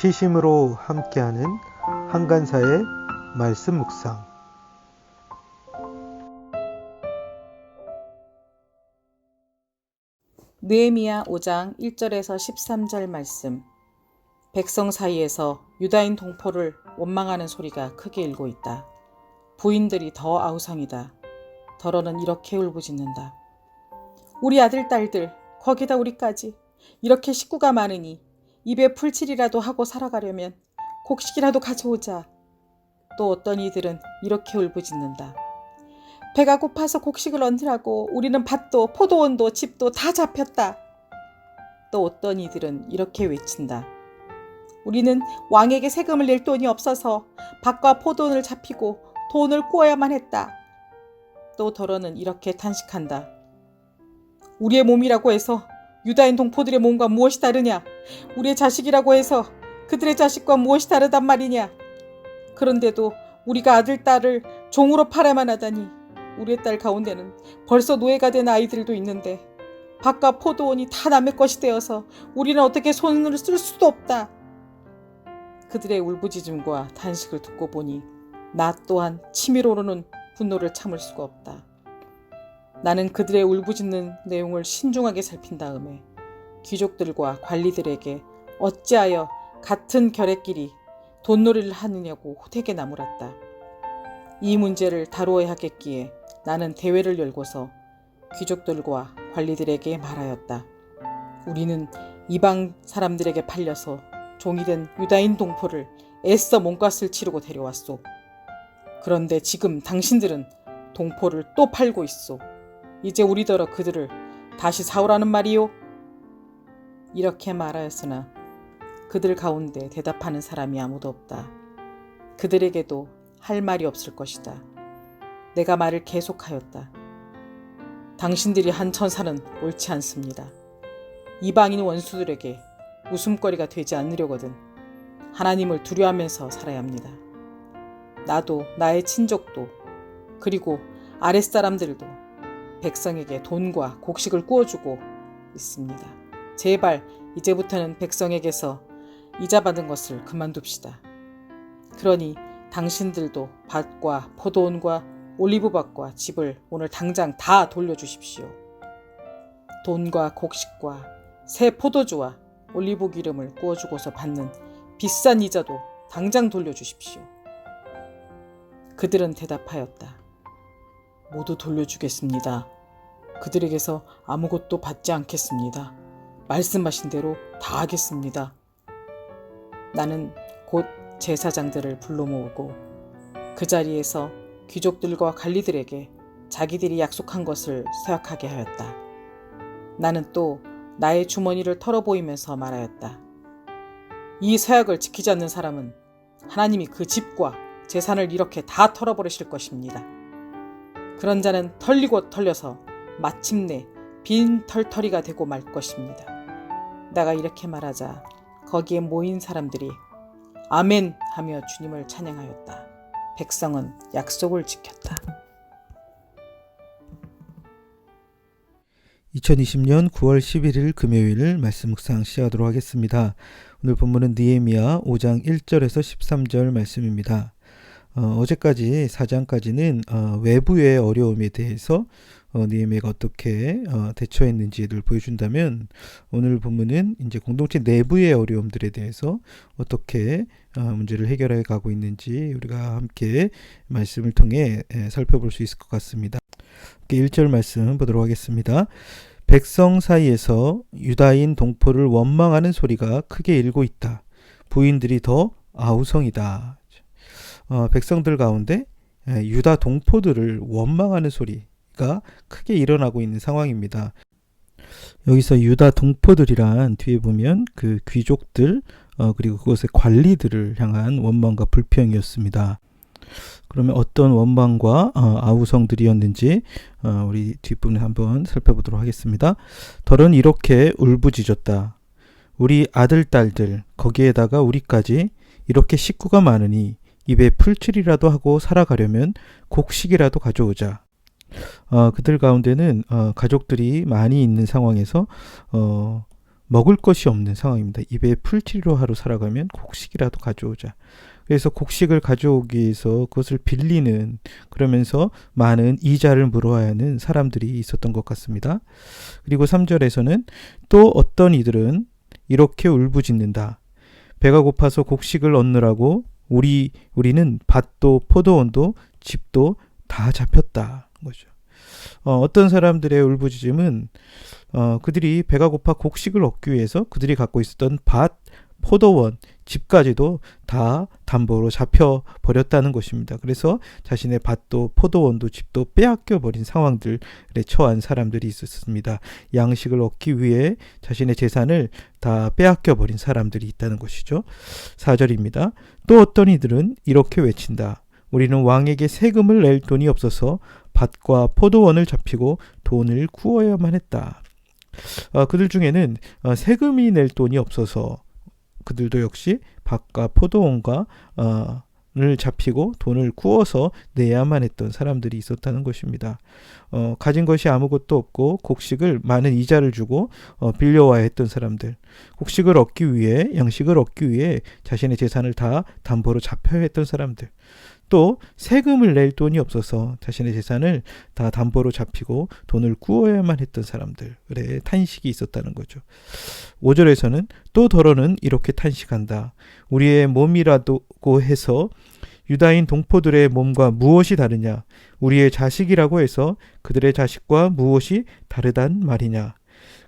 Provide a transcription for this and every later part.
시심으로 함께하는 한간사의 말씀 묵상. 느헤미야 5장 1절에서 13절 말씀. 백성 사이에서 유다인 동포를 원망하는 소리가 크게 일고 있다. 부인들이 더 아우성이다. 더러는 이렇게 울부짖는다. 우리 아들 딸들 거기다 우리까지 이렇게 식구가 많으니 입에 풀칠이라도 하고 살아가려면 곡식이라도 가져오자. 또 어떤 이들은 이렇게 울부짖는다. 배가 고파서 곡식을 얹으라고 우리는 밭도 포도원도 집도 다 잡혔다. 또 어떤 이들은 이렇게 외친다. 우리는 왕에게 세금을 낼 돈이 없어서 밭과 포도원을 잡히고 돈을 꾸어야만 했다. 또 더러는 이렇게 탄식한다. 우리의 몸이라고 해서 유다인 동포들의 몸과 무엇이 다르냐? 우리의 자식이라고 해서 그들의 자식과 무엇이 다르단 말이냐? 그런데도 우리가 아들, 딸을 종으로 팔아만 하다니 우리의 딸 가운데는 벌써 노예가 된 아이들도 있는데 밭과 포도원이 다 남의 것이 되어서 우리는 어떻게 손을 쓸 수도 없다. 그들의 울부짖음과 단식을 듣고 보니 나 또한 치밀 오르는 분노를 참을 수가 없다. 나는 그들의 울부짖는 내용을 신중하게 살핀 다음에 귀족들과 관리들에게 어찌하여 같은 결의끼리 돈놀이를 하느냐고 호되게 나무랐다. 이 문제를 다루어야 하겠기에 나는 대회를 열고서 귀족들과 관리들에게 말하였다. 우리는 이방 사람들에게 팔려서 종이 된 유다인 동포를 애써 몸값을 치르고 데려왔소. 그런데 지금 당신들은 동포를 또 팔고 있소. 이제 우리더러 그들을 다시 사오라는 말이요? 이렇게 말하였으나 그들 가운데 대답하는 사람이 아무도 없다. 그들에게도 할 말이 없을 것이다. 내가 말을 계속하였다. 당신들이 한 천사는 옳지 않습니다. 이방인 원수들에게 웃음거리가 되지 않으려거든 하나님을 두려워하면서 살아야 합니다. 나도 나의 친족도 그리고 아랫사람들도 백성에게 돈과 곡식을 구워주고 있습니다. 제발 이제부터는 백성에게서 이자 받은 것을 그만둡시다. 그러니 당신들도 밭과 포도원과 올리브밭과 집을 오늘 당장 다 돌려주십시오. 돈과 곡식과 새 포도주와 올리브 기름을 구워주고서 받는 비싼 이자도 당장 돌려주십시오. 그들은 대답하였다. 모두 돌려주겠습니다. 그들에게서 아무것도 받지 않겠습니다. 말씀하신 대로 다 하겠습니다. 나는 곧 제사장들을 불러 모으고 그 자리에서 귀족들과 관리들에게 자기들이 약속한 것을 서약하게 하였다. 나는 또 나의 주머니를 털어보이면서 말하였다. 이 서약을 지키지 않는 사람은 하나님이 그 집과 재산을 이렇게 다 털어버리실 것입니다. 그런 자는 털리고 털려서 마침내 빈 털터리가 되고 말 것입니다. 내가 이렇게 말하자 거기에 모인 사람들이 아멘 하며 주님을 찬양하였다. 백성은 약속을 지켰다. 2020년 9월 11일 금요일 말씀 묵상 시작하도록 하겠습니다. 오늘 본문은 니에미야 5장 1절에서 13절 말씀입니다. 어, 제까지 4장까지는 어, 외부의 어려움에 대해서 어, 니에미가 어떻게 어, 대처했는지를 보여준다면 오늘 본문은 이제 공동체 내부의 어려움들에 대해서 어떻게 어, 문제를 해결해 가고 있는지 우리가 함께 말씀을 통해 에, 살펴볼 수 있을 것 같습니다. 1절 말씀 보도록 하겠습니다. 백성 사이에서 유다인 동포를 원망하는 소리가 크게 일고 있다. 부인들이 더 아우성이다. 어, 백성들 가운데 에, 유다 동포들을 원망하는 소리가 크게 일어나고 있는 상황입니다. 여기서 유다 동포들이란 뒤에 보면 그 귀족들 어, 그리고 그것의 관리들을 향한 원망과 불평이었습니다. 그러면 어떤 원망과 어, 아우성들이었는지 어, 우리 뒷부분에 한번 살펴보도록 하겠습니다. 덜은 이렇게 울부짖었다. 우리 아들 딸들 거기에다가 우리까지 이렇게 식구가 많으니 입에 풀칠이라도 하고 살아가려면 곡식이라도 가져오자. 어, 그들 가운데는 어, 가족들이 많이 있는 상황에서 어, 먹을 것이 없는 상황입니다. 입에 풀칠로 하루 살아가면 곡식이라도 가져오자. 그래서 곡식을 가져오기 위해서 그것을 빌리는 그러면서 많은 이자를 물어야 하는 사람들이 있었던 것 같습니다. 그리고 3절에서는 또 어떤 이들은 이렇게 울부짖는다. 배가 고파서 곡식을 얻느라고 우리 우리는 밭도 포도원도 집도 다 잡혔다 거죠. 어, 어떤 사람들의 울부짖음은 어, 그들이 배가 고파 곡식을 얻기 위해서 그들이 갖고 있었던 밭, 포도원, 집까지도 다 담보로 잡혀 버렸다는 것입니다. 그래서 자신의 밭도 포도원도 집도 빼앗겨 버린 상황들에 처한 사람들이 있었습니다. 양식을 얻기 위해 자신의 재산을 다 빼앗겨 버린 사람들이 있다는 것이죠. 4절입니다. 또 어떤 이들은 이렇게 외친다. 우리는 왕에게 세금을 낼 돈이 없어서 밭과 포도원을 잡히고 돈을 구워야만 했다. 어, 그들 중에는 어, 세금이 낼 돈이 없어서 그들도 역시 밭과 포도원과 어, 를 잡히고 돈을 구워서 내야만 했던 사람들이 있었다는 것입니다. 어, 가진 것이 아무것도 없고 곡식을 많은 이자를 주고 어, 빌려와야 했던 사람들, 곡식을 얻기 위해 양식을 얻기 위해 자신의 재산을 다 담보로 잡혀야 했던 사람들, 또 세금을 낼 돈이 없어서 자신의 재산을 다 담보로 잡히고 돈을 구워야만 했던 사람들의 탄식이 있었다는 거죠. 5절에서는 또 더러는 이렇게 탄식한다. 우리의 몸이라고 해서 유다인 동포들의 몸과 무엇이 다르냐? 우리의 자식이라고 해서 그들의 자식과 무엇이 다르단 말이냐?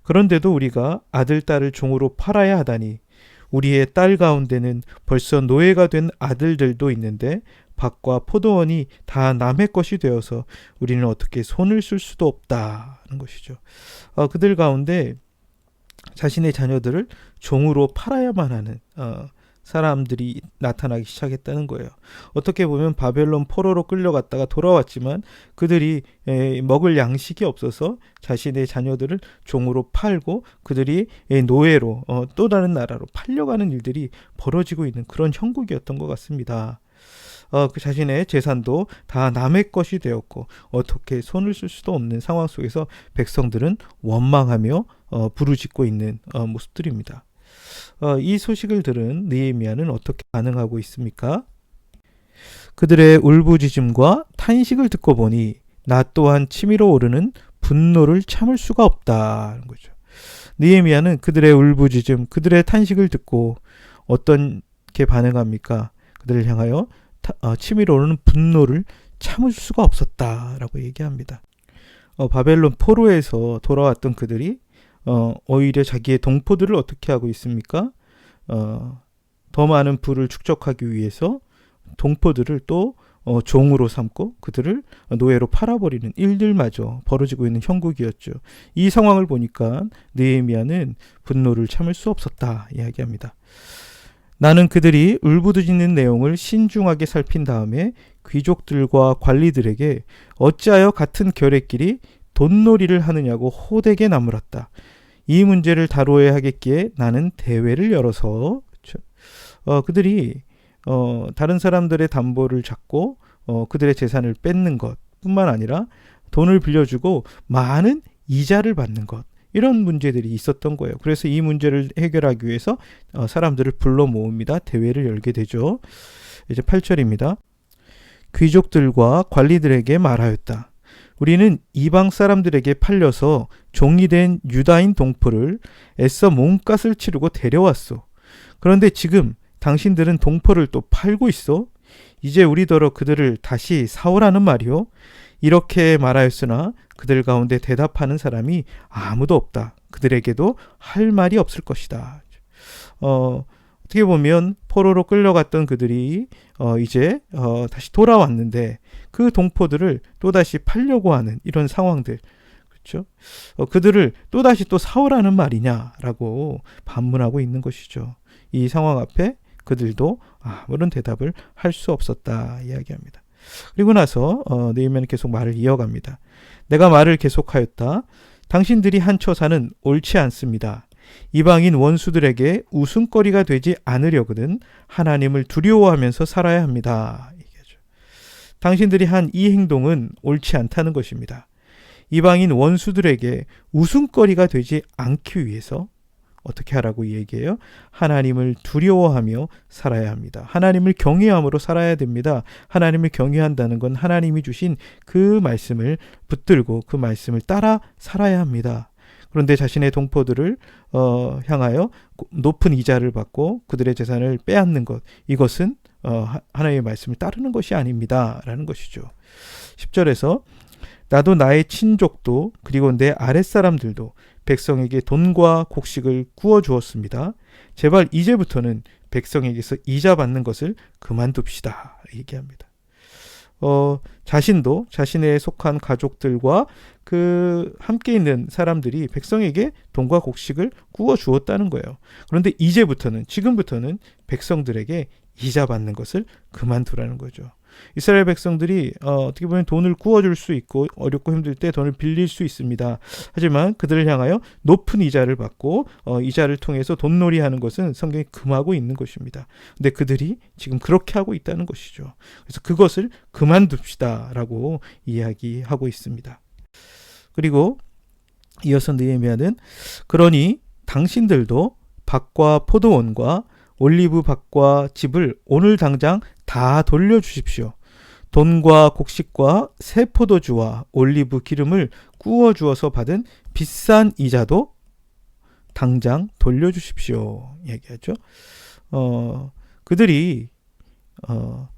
그런데도 우리가 아들, 딸을 종으로 팔아야 하다니 우리의 딸 가운데는 벌써 노예가 된 아들들도 있는데 밭과 포도원이 다 남의 것이 되어서 우리는 어떻게 손을 쓸 수도 없다는 것이죠. 어, 그들 가운데 자신의 자녀들을 종으로 팔아야만 하는 어, 사람들이 나타나기 시작했다는 거예요. 어떻게 보면 바벨론 포로로 끌려갔다가 돌아왔지만 그들이 에, 먹을 양식이 없어서 자신의 자녀들을 종으로 팔고 그들이 에, 노예로 어, 또 다른 나라로 팔려가는 일들이 벌어지고 있는 그런 형국이었던 것 같습니다. 어, 그 자신의 재산도 다 남의 것이 되었고 어떻게 손을 쓸 수도 없는 상황 속에서 백성들은 원망하며 어, 부르짖고 있는 어, 모습들입니다. 어, 이 소식을 들은 느헤미야는 어떻게 반응하고 있습니까? 그들의 울부짖음과 탄식을 듣고 보니 나 또한 치밀어 오르는 분노를 참을 수가 없다는 거죠. 느헤미야는 그들의 울부짖음, 그들의 탄식을 듣고 어떻게 반응합니까? 그들을 향하여 타, 어, 치밀어 오르는 분노를 참을 수가 없었다라고 얘기합니다. 어, 바벨론 포로에서 돌아왔던 그들이 어, 오히려 자기의 동포들을 어떻게 하고 있습니까? 어, 더 많은 부를 축적하기 위해서 동포들을 또 어, 종으로 삼고 그들을 노예로 팔아버리는 일들마저 벌어지고 있는 형국이었죠. 이 상황을 보니까 느헤미야는 분노를 참을 수 없었다 이야기합니다. 나는 그들이 울부짖는 내용을 신중하게 살핀 다음에 귀족들과 관리들에게 어찌하여 같은 결의끼리 돈놀이를 하느냐고 호되게 나물었다. 이 문제를 다루어야 하겠기에 나는 대회를 열어서? 어, 그들이 어, 다른 사람들의 담보를 잡고 어, 그들의 재산을 뺏는 것뿐만 아니라 돈을 빌려주고 많은 이자를 받는 것 이런 문제들이 있었던 거예요. 그래서 이 문제를 해결하기 위해서 어, 사람들을 불러 모읍니다. 대회를 열게 되죠. 이제 8절입니다. 귀족들과 관리들에게 말하였다. 우리는 이방 사람들에게 팔려서 종이 된 유다인 동포를 애써 몸값을 치르고 데려왔소. 그런데 지금 당신들은 동포를 또 팔고 있어? 이제 우리더러 그들을 다시 사오라는 말이오? 이렇게 말하였으나 그들 가운데 대답하는 사람이 아무도 없다. 그들에게도 할 말이 없을 것이다. 어, 어떻게 보면 포로로 끌려갔던 그들이 어, 이제 어, 다시 돌아왔는데 그 동포들을 또다시 팔려고 하는 이런 상황들. 그렇죠? 어, 그들을 또다시 또 사오라는 말이냐라고 반문하고 있는 것이죠. 이 상황 앞에 그들도 아무런 대답을 할 수 없었다 이야기합니다. 그리고 나서 어, 느헤미야는 계속 말을 이어갑니다. 내가 말을 계속하였다. 당신들이 한 처사는 옳지 않습니다. 이방인 원수들에게 웃음거리가 되지 않으려거든 하나님을 두려워하면서 살아야 합니다. 얘기하죠. 당신들이 한 이 행동은 옳지 않다는 것입니다. 이방인 원수들에게 웃음거리가 되지 않기 위해서 어떻게 하라고 얘기해요? 하나님을 두려워하며 살아야 합니다. 하나님을 경외함으로 살아야 됩니다. 하나님을 경외한다는 건 하나님이 주신 그 말씀을 붙들고 그 말씀을 따라 살아야 합니다. 그런데 자신의 동포들을 어, 향하여 높은 이자를 받고 그들의 재산을 빼앗는 것 이것은 어, 하- 하나님의 말씀을 따르는 것이 아닙니다라는 것이죠. 10절에서 나도 나의 친족도 그리고 내 아랫사람들도 백성에게 돈과 곡식을 구워 주었습니다. 제발 이제부터는 백성에게서 이자 받는 것을 그만둡시다. 얘기합니다. 어, 자신도 자신의 속한 가족들과 그 함께 있는 사람들이 백성에게 돈과 곡식을 구워 주었다는 거예요. 그런데 이제부터는 지금부터는 백성들에게 이자 받는 것을 그만두라는 거죠. 이스라엘 백성들이 어, 어떻게 보면 돈을 구워줄 수 있고 어렵고 힘들 때 돈을 빌릴 수 있습니다. 하지만 그들을 향하여 높은 이자를 받고 어, 이자를 통해서 돈놀이 하는 것은 성경이 금하고 있는 것입니다. 근데 그들이 지금 그렇게 하고 있다는 것이죠. 그래서 그것을 그만둡시다라고 이야기하고 있습니다. 그리고 이어서 느헤미야는 그러니 당신들도 밭과 포도원과 올리브 밭과 집을 오늘 당장 다 돌려주십시오. 돈과 곡식과 새 포도주와 올리브 기름을 구워 주어서 받은 비싼 이자도 당장 돌려주십시오. 얘기하죠. 어, 그들이 어,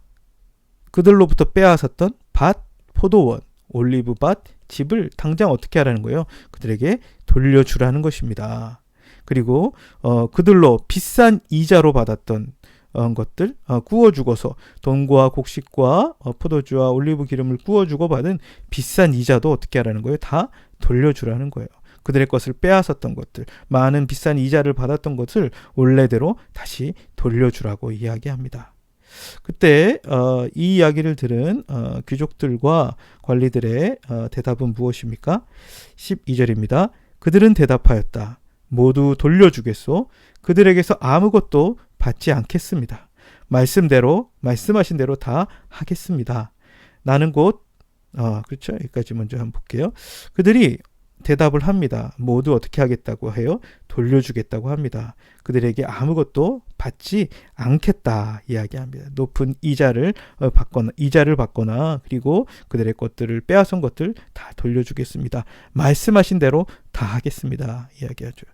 그들로부터 빼앗았던 밭, 포도원, 올리브밭, 집을 당장 어떻게 하라는 거예요? 그들에게 돌려주라는 것입니다. 그리고 어, 그들로 비싼 이자로 받았던 어, 것들 어, 구워 죽어서 돈과 곡식과 어, 포도주와 올리브 기름을 구워 주고 받은 비싼 이자도 어떻게 하라는 거예요? 다 돌려주라는 거예요. 그들의 것을 빼앗았던 것들, 많은 비싼 이자를 받았던 것을 원래대로 다시 돌려주라고 이야기합니다. 그때 어, 이 이야기를 들은 어, 귀족들과 관리들의 어, 대답은 무엇입니까? 12절입니다. 그들은 대답하였다. 모두 돌려주겠소. 그들에게서 아무것도 받지 않겠습니다. 말씀대로 말씀하신 대로 다 하겠습니다. 나는 곧 어, 그렇죠. 여기까지 먼저 한번 볼게요. 그들이 대답을 합니다. 모두 어떻게 하겠다고 해요? 돌려주겠다고 합니다. 그들에게 아무것도 받지 않겠다 이야기합니다. 높은 이자를 어, 받거나 이자를 받거나 그리고 그들의 것들을 빼앗은 것들 다 돌려주겠습니다. 말씀하신 대로 다 하겠습니다. 이야기하죠.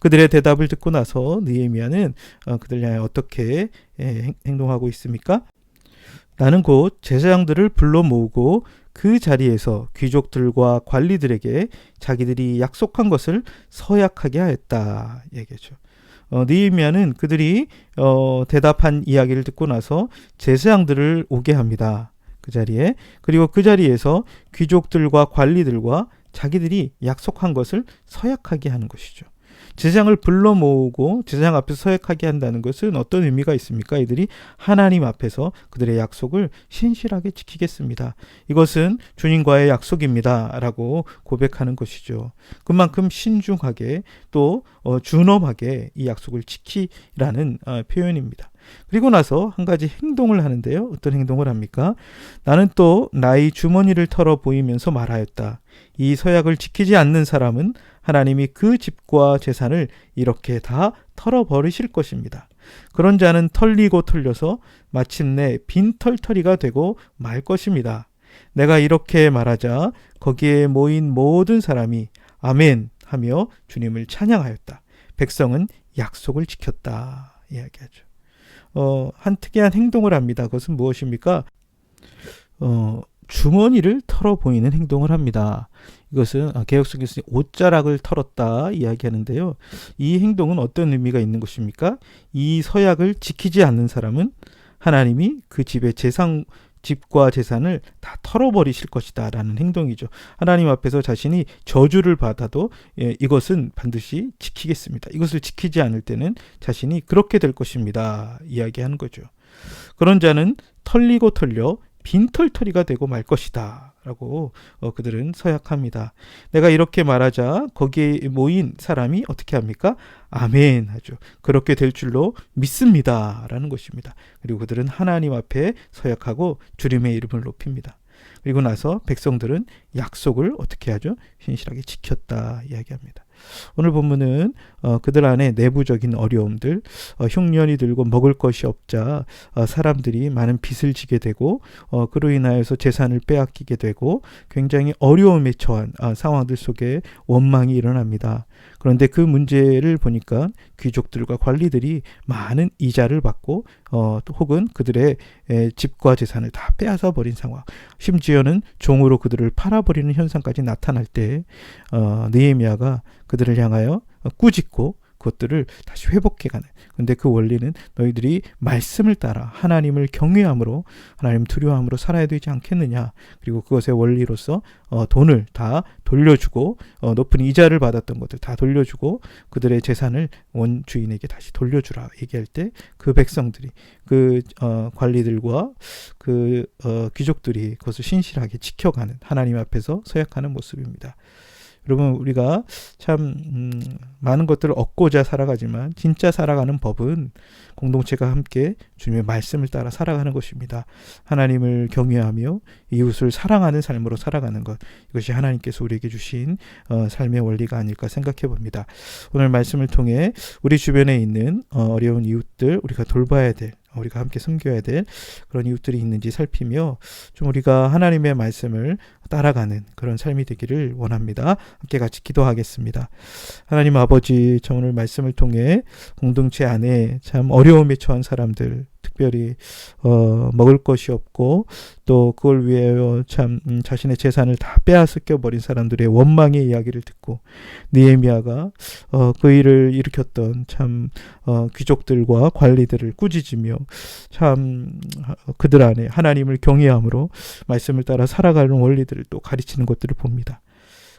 그들의 대답을 듣고 나서 느헤미야는 어, 그들 향해 어떻게 예, 행- 행동하고 있습니까? 나는 곧 제사장들을 불러 모으고 그 자리에서 귀족들과 관리들에게 자기들이 약속한 것을 서약하게 하였다 얘기죠. 어, 느헤미야는 그들이 어, 대답한 이야기를 듣고 나서 제사장들을 오게 합니다. 그 자리에 그리고 그 자리에서 귀족들과 관리들과 자기들이 약속한 것을 서약하게 하는 것이죠. 제사장을 불러 모으고 제사장 앞에서 서약하게 한다는 것은 어떤 의미가 있습니까? 이들이 하나님 앞에서 그들의 약속을 신실하게 지키겠습니다. 이것은 주님과의 약속입니다 라고 고백하는 것이죠. 그만큼 신중하게 또 어, 준엄하게 이 약속을 지키라는 어, 표현입니다. 그리고 나서 한 가지 행동을 하는데요. 어떤 행동을 합니까? 나는 또 나의 주머니를 털어 보이면서 말하였다. 이 서약을 지키지 않는 사람은 하나님이 그 집과 재산을 이렇게 다 털어버리실 것입니다. 그런 자는 털리고 털려서 마침내 빈털터리가 되고 말 것입니다. 내가 이렇게 말하자 거기에 모인 모든 사람이 아멘 하며 주님을 찬양하였다. 백성은 약속을 지켰다. 이야기하죠. 어, 한 특이한 행동을 합니다. 그것은 무엇입니까? 어, 주머니를 털어 보이는 행동을 합니다. 이것은 아, 개혁성에서 옷자락을 털었다 이야기하는데요. 이 행동은 어떤 의미가 있는 것입니까? 이 서약을 지키지 않는 사람은 하나님이 그 집의 재산 집과 재산을 다 털어버리실 것이다 라는 행동이죠. 하나님 앞에서 자신이 저주를 받아도 예, 이것은 반드시 지키겠습니다. 이것을 지키지 않을 때는 자신이 그렇게 될 것입니다. 이야기하는 거죠. 그런 자는 털리고 털려 빈털터리가 되고 말 것이다. 라고 어, 그들은 서약합니다. 내가 이렇게 말하자 거기에 모인 사람이 어떻게 합니까? 아멘 하죠. 그렇게 될 줄로 믿습니다. 라는 것입니다. 그리고 그들은 하나님 앞에 서약하고 주님의 이름을 높입니다. 그리고 나서 백성들은 약속을 어떻게 하죠? 신실하게 지켰다 이야기합니다. 오늘 본문은 어, 그들 안에 내부적인 어려움들, 어, 흉년이 들고 먹을 것이 없자 어, 사람들이 많은 빚을 지게 되고 어, 그로 인하여서 재산을 빼앗기게 되고 굉장히 어려움에 처한 아, 상황들 속에 원망이 일어납니다. 그런데 그 문제를 보니까 귀족들과 관리들이 많은 이자를 받고 어, 또 혹은 그들의 에, 집과 재산을 다 빼앗아 버린 상황, 심지어는 종으로 그들을 팔아버리는 현상까지 나타날 때 어, 느헤미야가 그들을 향하여 어, 꾸짖고 그것들을 다시 회복해 가는. 근데 그 원리는 너희들이 말씀을 따라 하나님을 경외함으로 하나님 두려워함으로 살아야 되지 않겠느냐. 그리고 그것의 원리로서 어, 돈을 다 돌려주고 어, 높은 이자를 받았던 것들 다 돌려주고 그들의 재산을 원 주인에게 다시 돌려주라 얘기할 때 그 백성들이 그 어, 관리들과 그 어, 귀족들이 그것을 신실하게 지켜가는 하나님 앞에서 서약하는 모습입니다. 여러분 우리가 참 음, 많은 것들을 얻고자 살아가지만 진짜 살아가는 법은 공동체가 함께 주님의 말씀을 따라 살아가는 것입니다. 하나님을 경외하며 이웃을 사랑하는 삶으로 살아가는 것 이것이 하나님께서 우리에게 주신 어, 삶의 원리가 아닐까 생각해 봅니다. 오늘 말씀을 통해 우리 주변에 있는 어, 어려운 이웃들 우리가 돌봐야 될 우리가 함께 섬겨야 될 그런 이웃들이 있는지 살피며 좀 우리가 하나님의 말씀을 따라가는 그런 삶이 되기를 원합니다. 함께 같이 기도하겠습니다. 하나님 아버지, 저 오늘 말씀을 통해 공동체 안에 참 어려움에 처한 사람들, 특별히 어, 먹을 것이 없고 또 그걸 위하여 참 음, 자신의 재산을 다 빼앗겨 버린 사람들의 원망의 이야기를 듣고 느헤미야가 어, 그 일을 일으켰던 참 어, 귀족들과 관리들을 꾸짖으며 참 어, 그들 안에 하나님을 경외함으로 말씀을 따라 살아가는 원리들을 또 가르치는 것들을 봅니다.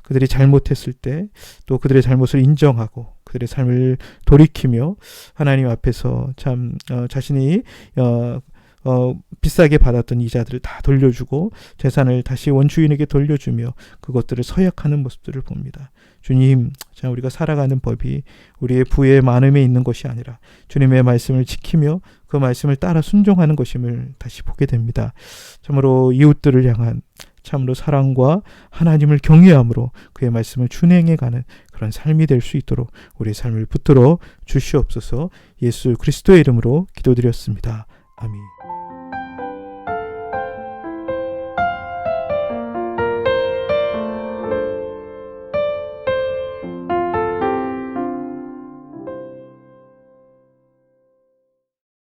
그들이 잘못했을 때 또 그들의 잘못을 인정하고 그들의 삶을 돌이키며 하나님 앞에서 참 어, 자신이 어, 어, 비싸게 받았던 이자들을 다 돌려주고 재산을 다시 원주인에게 돌려주며 그것들을 서약하는 모습들을 봅니다. 주님, 자 우리가 살아가는 법이 우리의 부의 많음에 있는 것이 아니라 주님의 말씀을 지키며 그 말씀을 따라 순종하는 것임을 다시 보게 됩니다. 참으로 이웃들을 향한 참으로 사랑과 하나님을 경외함으로 그의 말씀을 준행해 가는 그런 삶이 될 수 있도록 우리의 삶을 붙들어 주시옵소서 예수 그리스도의 이름으로 기도드렸습니다. 아멘.